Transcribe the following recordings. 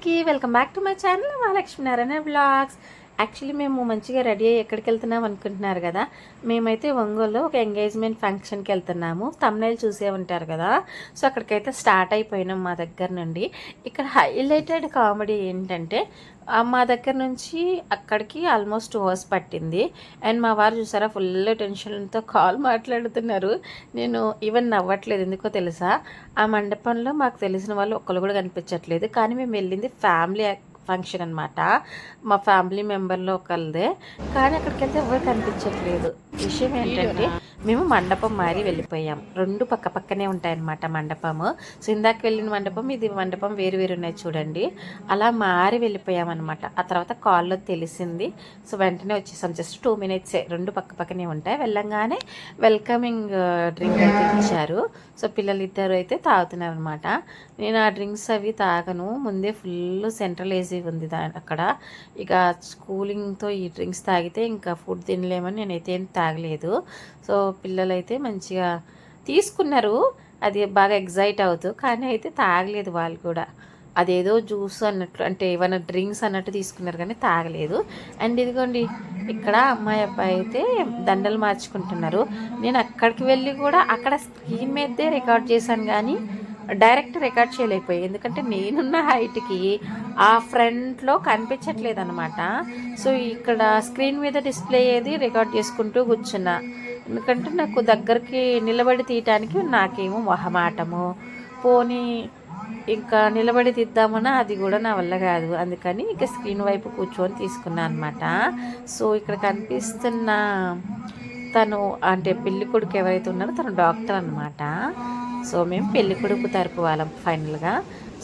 అందరికీ welcome back to my channel Mahalakshminarayana blogs. Actually మేము మంచిగా రెడీ అయ్యి ఎక్కడికి వెళ్తున్నాం అనుకుంటున్నారు కదా. మేమైతే ఒంగోలులో ఒక ఎంగేజ్మెంట్ ఫంక్షన్కి వెళ్తున్నాము. తమ్నైల్ చూసే ఉంటారు కదా. సో అక్కడికైతే స్టార్ట్ అయిపోయినాం మా దగ్గర నుండి. ఇక్కడ హైలైటెడ్ కామెడీ ఏంటంటే మా దగ్గర నుంచి అక్కడికి ఆల్మోస్ట్ అవర్స్ పట్టింది. అండ్ మా వారు చూసారా ఫుల్ టెన్షన్తో కాల్ మాట్లాడుతున్నారు. నేను ఈవెన్ నవ్వట్లేదు ఎందుకో తెలుసా? ఆ మండపంలో మాకు తెలిసిన వాళ్ళు ఒక్కరు కూడా కనిపించట్లేదు. కానీ మేము వెళ్ళింది ఫ్యామిలీ ఫంక్షన్ అనమాట మా ఫ్యామిలీ మెంబర్లో ఒకళ్ళదే. కానీ అక్కడికి వెళ్తే ఎవరు కనిపించట్లేదు. విషయం ఏంటంటే మేము మండపం మారి వెళ్ళిపోయాం. రెండు పక్క పక్కనే ఉంటాయన్నమాట మండపము. సో ఇందాక వెళ్ళిన మండపం ఇది మండపం వేరు వేరు ఉన్నాయి చూడండి. అలా మారి వెళ్ళిపోయామన్నమాట. ఆ తర్వాత కాల్లో తెలిసింది. సో వెంటనే వచ్చేసాం. జస్ట్ టూ మినిట్సే. రెండు పక్క పక్కనే ఉంటాయి. వెళ్ళంగానే వెల్కమింగ్ డ్రింక్ అయితే ఇచ్చారు. సో పిల్లలు ఇద్దరు అయితే తాగుతున్నారు అనమాట నేను ఆ డ్రింక్స్ అవి తాగను. ముందే ఫుల్ సెంట్రల్ ఏజీ ఉంది దా అక్కడ. ఇక కూలింగ్తో ఈ డ్రింక్స్ తాగితే ఇంకా ఫుడ్ తినలేమని నేనైతే ఏం తాగలేదు. సో పిల్లలైతే మంచిగా తీసుకున్నారు. అది బాగా ఎగ్జైట్ అవుతూ కానీ అయితే తాగలేదు వాళ్ళు కూడా. అదేదో జ్యూస్ అన్నట్లు అంటే ఏమైనా డ్రింక్స్ అన్నట్టు తీసుకున్నారు కానీ తాగలేదు. అండ్ ఇదిగోండి ఇక్కడ అమ్మాయి అబ్బాయి అయితే దండలు మార్చుకుంటున్నారు. నేను అక్కడికి వెళ్ళి కూడా అక్కడ స్క్రీన్ మీదే రికార్డ్ చేశాను కానీ డైరెక్ట్ రికార్డ్ చేయలేకపోయాయి. ఎందుకంటే నేనున్న హైట్కి ఆ ఫ్రంట్లో కనిపించట్లేదు అనమాట సో ఇక్కడ స్క్రీన్ మీద డిస్ప్లే అయ్యేది రికార్డ్ చేసుకుంటూ కూర్చున్నా. ఎందుకంటే నాకు దగ్గరికి నిలబడి తీయటానికి నాకేమో మొహమాటము. పోనీ ఇంకా నిలబడి తీద్దామన్నా అది కూడా నా వల్ల కాదు. అందుకని ఇక స్క్రీన్ వైపు కూర్చొని తీసుకున్నాను అనమాట సో ఇక్కడ కనిపిస్తున్న తను అంటే పెళ్ళి కొడుకు ఎవరైతే ఉన్నారో తను డాక్టర్ అనమాట సో మేము పెళ్ళి కొడుకు తరపు వాళ్ళం ఫైనల్గా.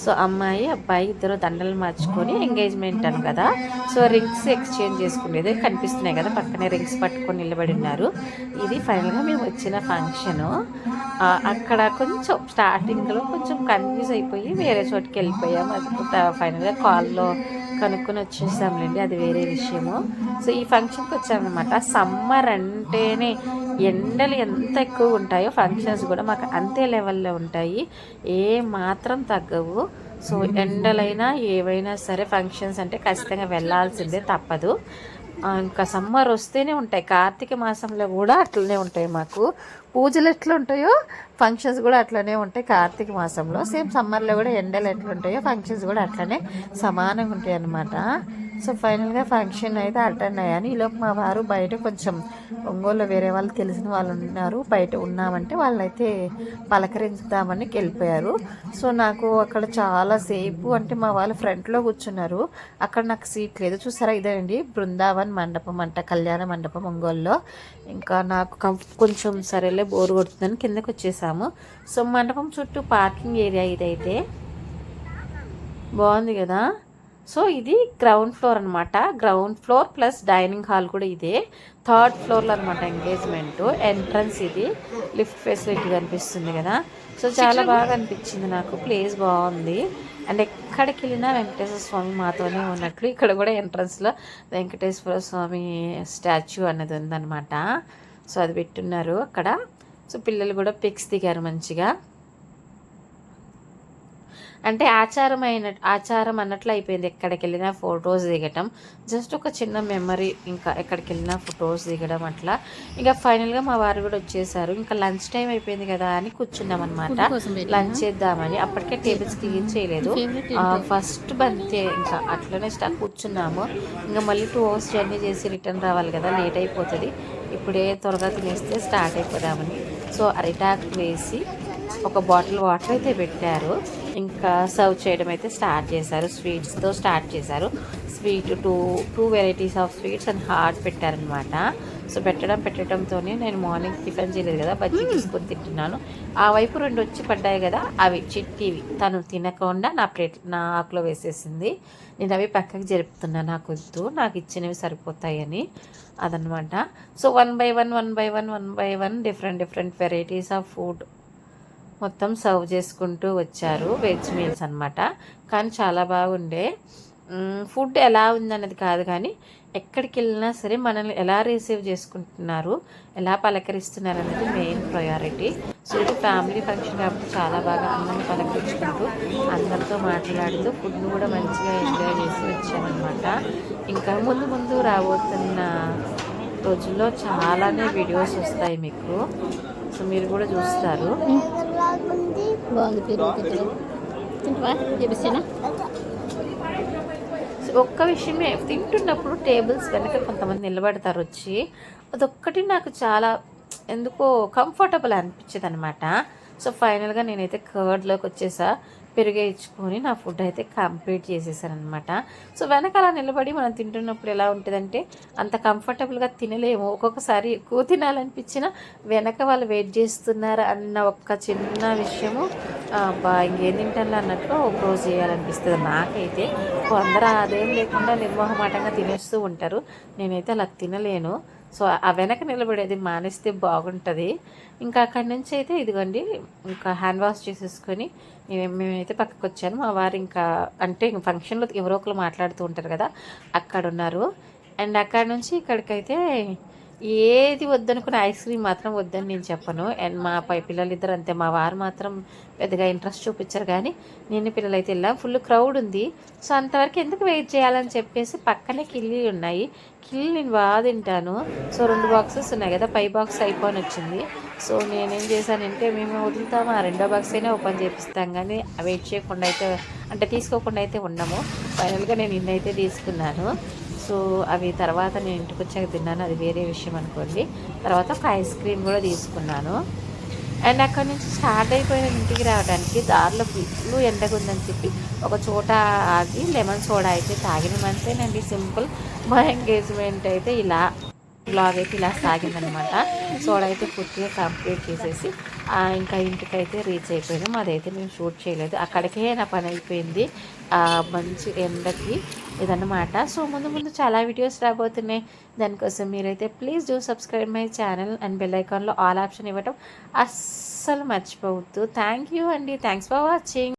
సో అమ్మాయి అబ్బాయి ఇద్దరు దండలు మార్చుకొని ఎంగేజ్మెంట్ అను కదా. సో రింగ్స్ ఎక్స్చేంజ్ చేసుకునేది కనిపిస్తున్నాయి కదా పక్కనే రింగ్స్ పట్టుకొని నిలబడి ఉన్నారు. ఇది ఫైనల్గా మేము వచ్చిన ఫంక్షను. అక్కడ కొంచెం స్టార్టింగ్లో కొంచెం కన్ఫ్యూజ్ అయిపోయి వేరే చోటుకి వెళ్ళిపోయాం. అది ఫైనల్గా కాల్లో కనుక్కొని వచ్చేసాంలేండి అది వేరే విషయము. సో ఈ ఫంక్షన్కి వచ్చామన్నమాట. సమ్మర్ అంటేనే ఎండలు ఎంత ఎక్కువ ఉంటాయో ఫంక్షన్స్ కూడా మాకు అంతే లెవెల్లో ఉంటాయి. ఏ మాత్రం తగ్గవు. సో ఎండలైనా ఏవైనా సరే ఫంక్షన్స్ అంటే ఖచ్చితంగా వెళ్ళాల్సిందే తప్పదు. ఇంకా సమ్మర్ వస్తేనే ఉంటాయి. కార్తీక మాసంలో కూడా అట్లనే ఉంటాయి మాకు. పూజలు ఎట్లా ఉంటాయో ఫంక్షన్స్ కూడా అట్లనే ఉంటాయి కార్తీక మాసంలో. సేమ్ సమ్మర్లో కూడా ఎండలు ఎట్లా ఉంటాయో ఫంక్షన్స్ కూడా అట్లనే సమానంగా ఉంటాయి అన్నమాట సో ఫైనల్గా ఫంక్షన్ అయితే అటెండ్ అయ్యాను. ఈలోపు మా వారు బయట కొంచెం ఒంగోలు వేరే వాళ్ళు తెలిసిన వాళ్ళు ఉన్నారు. బయట ఉన్నామంటే వాళ్ళైతే పలకరించుదామని వెళ్ళిపోయారు. సో నాకు అక్కడ చాలా సేపు అంటే మా వాళ్ళు ఫ్రంట్లో కూర్చున్నారు. అక్కడ నాకు సీట్ లేదు. చూసారా ఇదేనండి బృందావన్ మండపం అంట కళ్యాణ మండపం ఒంగోలులో. ఇంకా నాకు కొంచెం సరేలే బోర్ కొడుతుందని కిందకి వచ్చేసాము. సో మండపం చుట్టూ పార్కింగ్ ఏరియా ఇదైతే. బాగుంది కదా? సో ఇది గ్రౌండ్ ఫ్లోర్ అనమాట ground floor plus dining hall కూడా ఇదే. థర్డ్ ఫ్లోర్లో అనమాట ఎంగేజ్మెంట్ ఎంట్రన్స్ ఇది. లిఫ్ట్ ఫెసిలిటీ కనిపిస్తుంది కదా. సో చాలా బాగా అనిపించింది నాకు. ప్లేస్ బాగుంది. అండ్ ఎక్కడికి వెళ్ళినా వెంకటేశ్వర స్వామి మాతోనే ఉన్నట్లు ఇక్కడ కూడా ఎంట్రన్స్లో వెంకటేశ్వర స్వామి స్టాచ్యూ అన్నది ఉందన్నమాట. సో అది పెట్టున్నారు అక్కడ. సో పిల్లలు కూడా పిక్స్ దిగారు మంచిగా. అంటే ఆచారం అయిన ఆచారం అన్నట్లు అయిపోయింది. ఎక్కడికి వెళ్ళినా ఫొటోస్ దిగటం. జస్ట్ ఒక చిన్న మెమరీ ఇంకా ఎక్కడికి వెళ్ళినా ఫొటోస్ దిగడం అట్లా. ఇంకా ఫైనల్గా మా వారు కూడా వచ్చేసారు. ఇంకా లంచ్ టైం అయిపోయింది కదా అని కూర్చున్నాం అనమాట లంచ్ చేద్దామని. అప్పటికే టేబుల్స్ క్లీన్ చేయలేదు. ఫస్ట్ బంతే ఇంకా అట్లనే స్టా కూర్చున్నాము. ఇంకా మళ్ళీ టూ అవర్స్ జర్నీ చేసి రిటర్న్ రావాలి కదా. లేట్ అయిపోతుంది. ఇప్పుడే త్వరగా తినేస్తే స్టార్ట్ అయిపోదామని. సో అరిటాకు వేసి ఒక బాటిల్ వాటర్ అయితే పెట్టారు. ఇంకా సర్వ్ చేయడం అయితే స్టార్ట్ చేశారు. స్వీట్స్తో స్టార్ట్ చేశారు. Sweet two two varieties of sweets and hot పెట్టారనమాట సో పెట్టడం పెట్టడంతోనే నేను మార్నింగ్ టిఫిన్ చేయలేదు కదా బజ్జీ తీసుకొని తింటున్నాను. ఆ వైపు రెండు వచ్చి పడ్డాయి కదా అవి చిట్టివి. తను తినకుండా నా ప్లేట్ నా ఆకులో వేసేసింది. నేను అవి పక్కకి జరుపుతున్నాను నాకు వద్దు నాకు ఇచ్చినవి సరిపోతాయని అదనమాట so one by one one by one one by one different different varieties of food మొత్తం సర్వ్ చేసుకుంటూ వచ్చారు వెజ్ మీల్స్ అన్నమాట. కానీ చాలా బాగుండే. ఫుడ్ ఎలా ఉందన్నది కాదు కానీ ఎక్కడికి వెళ్ళినా సరే మనల్ని ఎలా రిసీవ్ చేసుకుంటున్నారు ఎలా పలకరిస్తున్నారు అనేది మెయిన్ ప్రయారిటీ. సో ఇది ఫ్యామిలీ ఫంక్షన్ కాబట్టి చాలా బాగా అందరిని పలకరించుకుంటూ అందరితో మాట్లాడుతూ ఫుడ్ను కూడా మంచిగా ఎంజాయ్ చేసి వచ్చానమాట ఇంకా ముందు ముందు రాబోతున్న రోజుల్లో చాలానే వీడియోస్ వస్తాయి మీకు. సో మీరు కూడా చూస్తారు. సో ఒక్క విషయమే తింటున్నప్పుడు టేబుల్స్ వెనక కొంతమంది నిలబడతారు వచ్చి. అదొక్కటి నాకు చాలా ఎందుకో కంఫర్టబుల్ అనిపించేది అనమాట సో ఫైనల్గా నేనైతే కర్డ్లోకి వచ్చేసా. పెరిగేయించుకొని ఇచ్చుకొని నా ఫుడ్ అయితే కంప్లీట్ చేసేసానమాట సో వెనకాల నిలబడి మనం తింటున్నప్పుడు ఎలా ఉంటుందంటే అంత కంఫర్టబుల్గా తినలేము. ఒక్కొక్కసారి ఎక్కువ తినాలనిపించిన వెనక వాళ్ళు వెయిట్ చేస్తున్నారు అన్న ఒక్క చిన్న విషయము బా ఇంకేం తింటాను అన్నట్లు ఒక రోజు చేయాలనిపిస్తుంది నాకైతే. అందరూ అదేం లేకుండా నిర్మోహమాటంగా తినేస్తూ ఉంటారు. నేనైతే అలా తినలేను. సో ఆ వెనక నిలబడేది మానేస్తే బాగుంటుంది. ఇంకా అక్కడి నుంచి అయితే ఇదిగోండి ఇంకా హ్యాండ్ వాష్ చేసేసుకొని మేమైతే పక్కకు వచ్చాను మా వారు ఇంకా అంటే ఇంక ఫంక్షన్లో ఎవరో ఒకరు మాట్లాడుతూ ఉంటారు కదా అక్కడ ఉన్నారు అండ్ అక్కడ నుంచి ఇక్కడికైతే ఏది వద్దనుకున్న ఐస్ క్రీమ్ మాత్రం వద్దని నేను చెప్పను. అండ్ మా పై పిల్లలిద్దరు అంతే. మా వారు మాత్రం పెద్దగా ఇంట్రెస్ట్ చూపించారు కానీ నేను పిల్లలు అయితే ఫుల్ క్రౌడ్ ఉంది. సో అంతవరకు ఎందుకు వెయిట్ చేయాలని చెప్పేసి పక్కనే కిల్లీ ఉన్నాయి. కిల్లీ నేను బాగా తింటాను. సో రెండు బాక్సెస్ ఉన్నాయి కదా పై బాక్స్ అయిపోయి వచ్చింది. సో నేనేం చేశానంటే మేము వదులుతాము? ఆ రెండో బాక్స్ అయినా ఓపెన్ చేపిస్తాం కానీ వెయిట్ చేయకుండా అయితే అంటే తీసుకోకుండా అయితే ఉండము ఫైనల్గా నేను నిన్నైతే తీసుకున్నాను. సో అవి తర్వాత నేను ఇంటికి వచ్చాక తిన్నాను. అది వేరే విషయం అనుకోండి. తర్వాత ఒక ఐస్ క్రీమ్ కూడా తీసుకున్నాను. అండ్ అక్కడ నుంచి స్టార్ట్ అయిపోయిన ఇంటికి రావడానికి దారిలో ఫుల్ ఎండగా ఉందని చెప్పి ఒక చోట ఆగి లెమన్ సోడా అయితే తాగిన. అంతేనండి. సింపుల్. మా ఎంగేజ్మెంట్ అయితే ఇలా బ్లాగ్ అయితే ఇలా సాగిందనమాట. సోడా అయితే పూర్తిగా కంప్లీట్ చేసేసి ఇంకా ఇంటికైతే రీచ్ అయిపోయినాం. అదైతే నేను షూట్ చేయలేదు. అక్కడికే నా పని అయిపోయింది. మంచి ఎండకి ఇదన్నమాట. సో ముందు ముందు చాలా వీడియోస్ రాబోతున్నాయి. దానికోసం మీరైతే please do subscribe my channel and bell ఐకాన్లో all option ఇవ్వటం అస్సలు మర్చిపోవద్దు. థ్యాంక్ యూ అండి. Thanks for watching.